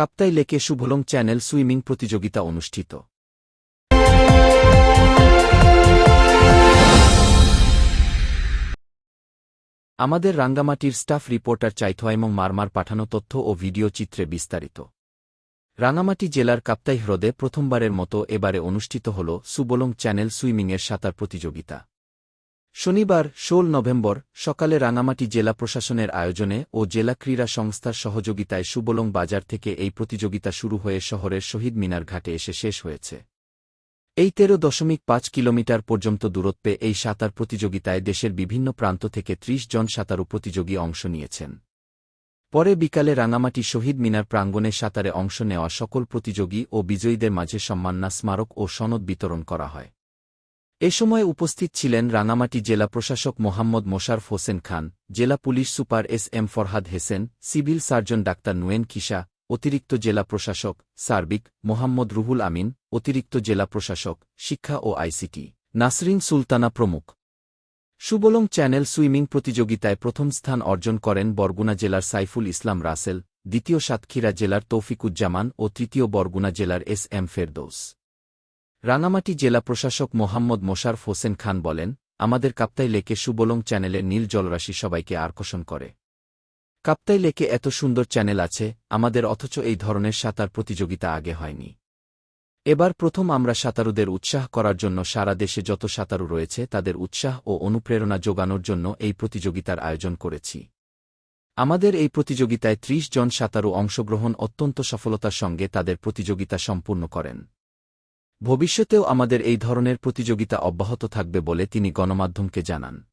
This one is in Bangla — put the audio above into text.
কাপ্তাই লেকে শুভলং চ্যানেল সুইমিং প্রতিযোগিতা অনুষ্ঠিত। আমাদের রাঙ্গামাটির স্টাফ রিপোর্টার চাইথোয়াইমং মারমার পাঠানো তথ্য ও ভিডিও চিত্রে বিস্তারিত। রাঙামাটি জেলার কাপ্তাই হ্রদে প্রথমবারের মতো এবারে অনুষ্ঠিত হল সুবলং চ্যানেল সুইমিংয়ের সাঁতার প্রতিযোগিতা। শনিবার, ষোল নভেম্বর, সকালে রাঙামাটি জেলা প্রশাসনের আয়োজনে ও জেলা ক্রীড়া সংস্থার সহযোগিতায় সুবলং বাজার থেকে এই প্রতিযোগিতা শুরু হয়ে শহরের শহীদ মিনার ঘাটে এসে শেষ হয়েছে। এই তেরো দশমিক পাঁচ কিলোমিটার পর্যন্ত দূরত্বে এই সাঁতার প্রতিযোগিতায় দেশের বিভিন্ন প্রান্ত থেকে ত্রিশ জন সাঁতারু প্রতিযোগী অংশ নিয়েছেন। পরে বিকালে রাঙামাটি শহীদ মিনার প্রাঙ্গণে সাঁতারে অংশ নেওয়া সকল প্রতিযোগী ও বিজয়ীদের মাঝে সম্মাননা স্মারক ও সনদ বিতরণ করা হয়। এ সময় উপস্থিত ছিলেন রাঙামাটি জেলা প্রশাসক মোহাম্মদ মোশারফ হোসেন খান, জেলা police super S M Farhad Hossain, civil surgeon doctor নুয়েন কিসা অতিরিক্ত জেলা প্রশাসক সার্বিক মোহাম্মদ রুহুল আমিন, অতিরিক্ত জেলা প্রশাসক, শিক্ষা ও আইসিটি। নাসরিন সুলতানা প্রমুখ। সুবলং চ্যানেল সুইমিং প্রতিযোগিতায় প্রথম স্থান অর্জন করেন বরগুনা জেলার সাইফুল ইসলাম রাসেল, দ্বিতীয় সাতক্ষীরা জেলার তৌফিকুজ্জামান ও তৃতীয় বরগুনা জেলার এস এম ফেরদৌস। রাঙামাটি জেলা প্রশাসক মোহাম্মদ মোশারফ হোসেন খান বলেন, আমাদের কাপ্তাই লেকে সুবলং চ্যানেলের নীল জলরাশি সবাইকে আকর্ষণ করে। কাপ্তাই লেকে এত সুন্দর চ্যানেল আছে, আমাদের অথচ এই ধরনের সাঁতার প্রতিযোগিতা আগে হয়নি। এবার প্রথম আমরা সাঁতারুদের উৎসাহ করার জন্য সারা দেশে যত সাঁতারু রয়েছে, তাদের উৎসাহ ও অনুপ্রেরণা যোগানোর জন্য এই প্রতিযোগিতার আয়োজন করেছি। আমাদের এই প্রতিযোগিতায় ত্রিশ জন সাঁতারু অংশগ্রহণ অত্যন্ত সফলতার সঙ্গে তাদের প্রতিযোগিতা সম্পূর্ণ করেন। ভবিষ্যতেও আমাদের এই ধরনের প্রতিযোগিতা অব্যাহত থাকবে বলে তিনি গণমাধ্যমকে জানান।